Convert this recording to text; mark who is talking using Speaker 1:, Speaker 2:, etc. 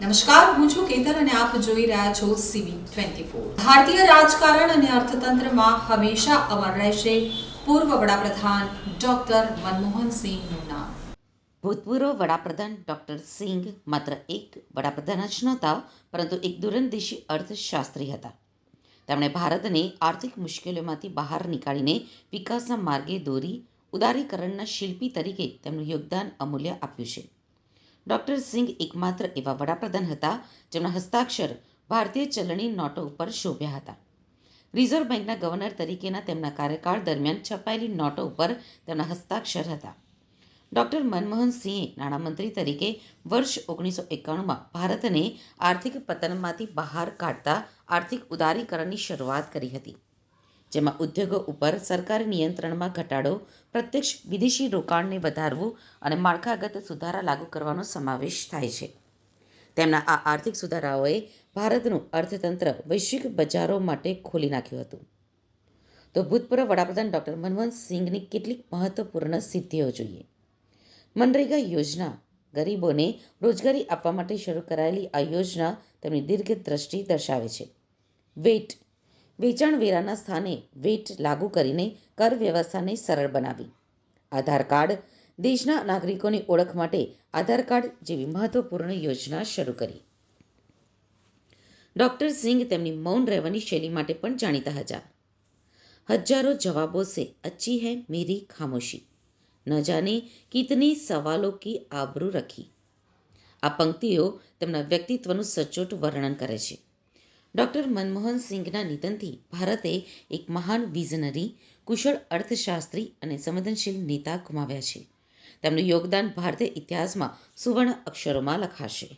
Speaker 1: નમસ્કાર, હું છું કેતન અને આપ જોઈ રહ્યા છો સીવી ટ્વેન્ટી ભારતીય રાજકારણ અને અર્થતંત્રમાં હંમેશા અમર રહેશે. પૂર્વ વડાપ્રધાન ડોક્ટર મનમોહન સિંહનું નામ.
Speaker 2: ભૂતપૂર્વ વડાપ્રધાન ડોક્ટર સિંઘ માત્ર એક વડાપ્રધાન જ નહોતા, પરંતુ એક દૂરંદેશી અર્થશાસ્ત્રી હતા. તેમણે ભારતને આર્થિક મુશ્કેલીઓમાંથી બહાર નીકાળીને વિકાસના માર્ગે દોરી ઉદારીકરણના શિલ્પી તરીકે તેમનું યોગદાન અમૂલ્ય આપ્યું છે. ડોક્ટર સિંઘ એકમાત્ર એવા વડાપ્રધાન હતા જેમના હસ્તાક્ષર ભારતીય ચલણી નોટો ઉપર શોભ્યા હતા. રિઝર્વ બેંકના ગવર્નર તરીકેના તેમના કાર્યકાળ દરમિયાન છપાયેલી નોટો ઉપર તેમના હસ્તાક્ષર હતા. ડોક્ટર મનમોહન સિંહે નાણામંત્રી તરીકે વર્ષ ઓગણીસો એકાણુંમાં ભારતને આર્થિક પતનમાંથી બહાર કાઢતા આર્થિક ઉદારીકરણની શરૂઆત કરી હતી. જેમાં ઉદ્યોગો ઉપર સરકારી નિયંત્રણમાં ઘટાડો, પ્રત્યક્ષ વિદેશી રોકાણને વધારવું અને માળખાગત સુધારા લાગુ કરવાનો સમાવેશ થાય છે. તેમના આ આર્થિક સુધારાઓએ ભારતનું અર્થતંત્ર વૈશ્વિક બજારો માટે ખોલી નાખ્યું હતું. તો ભૂતપૂર્વ વડાપ્રધાન ડૉક્ટર મનમોહન સિંહની કેટલીક મહત્વપૂર્ણ સિદ્ધિઓ જોઈએ. મનરેગા યોજના ગરીબોને રોજગારી આપવા માટે શરૂ કરાયેલી આ યોજના તેમની દીર્ઘ દ્રષ્ટિ દર્શાવે છે. વેટ વેચાણ વેરાના સ્થાને વેટ લાગુ કરીને કર વ્યવસ્થાને સરળ બનાવી. આધાર કાર્ડ દેશના નાગરિકોની ઓળખ માટે આધાર કાર્ડ જેવી મહત્વપૂર્ણ યોજના શરૂ કરી. ડોક્ટર સિંઘ તેમની મૌન રહેવાની શૈલી માટે પણ જાણીતા હતા. હજારો જવાબો સે અચ્છી હૈ મેરી ખામોશી. ન જાને કિતની સવાલો કી આબરૂ રખી. આ પંક્તિઓ તેમના વ્યક્તિત્વનું સચોટ વર્ણન કરે છે. ડોક્ટર મનમોહન સિંઘના નિધનથી ભારતે એક મહાન વિઝનરી, કુશળ અર્થશાસ્ત્રી અને સંવેદનશીલ નેતા ગુમાવ્યા છે. તેમનું યોગદાન ભારતીય ઇતિહાસમાં સુવર્ણ અક્ષરોમાં લખાશે.